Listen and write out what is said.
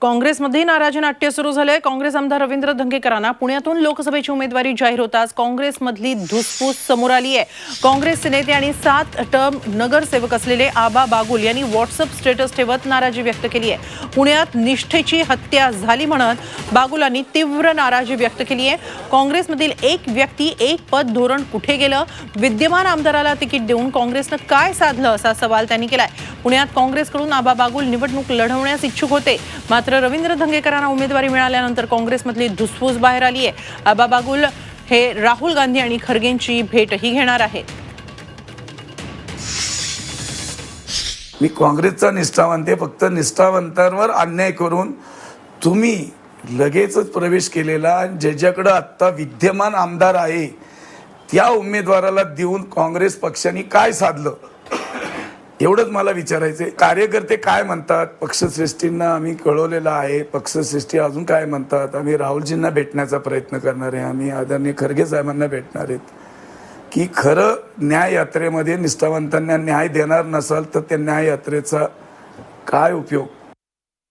काँग्रेसमध्ये नाराजी नाट्य सुरू झालंय. काँग्रेस आमदार रवींद्र धंगेकरांना पुण्यातून लोकसभेची उमेदवारी जाहीर होताच काँग्रेसमधली धुसफूस समोर आली आहे. काँग्रेसचे नेते आणि सात टर्म नगरसेवक असलेले आबा बागुल यांनी व्हॉट्सअप स्टेटस ठेवत नाराजी व्यक्त केली आहे. पुण्यात निष्ठेची हत्या झाली म्हणत बागुलांनी तीव्र नाराजी व्यक्त केली आहे. काँग्रेसमधील एक व्यक्ती एक पद धोरण कुठे गेलं? विद्यमान आमदाराला तिकीट देऊन काँग्रेसनं काय साधलं असा सवाल त्यांनी केलाय. पुण्यात काँग्रेसकडून आबा बागुल निवडणूक लढवण्यास इच्छुक होते. मात्र रवींद्र धंगेकरांना उमेदवारी मिळाल्यानंतर काँग्रेसमधली धुसफूस बाहेर आली आहे आबा बागुल हे राहुल गांधी आणि खरगेंची भेटही घेणार आहेत. मी काँग्रेसचा निष्ठावंत आहे. फक्त निष्ठावंतांवर अन्याय करून तुम्ही लगेचच प्रवेश केलेला आणि ज्याच्याकडं आत्ता विद्यमान आमदार आहे त्या उमेदवाराला देऊन काँग्रेस पक्षाने काय साधलं? एवढंच मला विचारायचंय कार्यकर्ते काय म्हणतात? पक्षश्रेष्ठींना आम्ही कळवलेलं आहे. पक्षश्रेष्ठी अजून काय म्हणतात? आम्ही राहुलजींना भेटण्याचा प्रयत्न करणार आहे. आम्ही आदरणीय खरगे साहेबांना भेटणार आहेत. की खरं न्याय यात्रेमध्ये निष्ठावंतांना न्याय देणार नसाल तर त्या न्याय यात्रेचा काय उपयोग?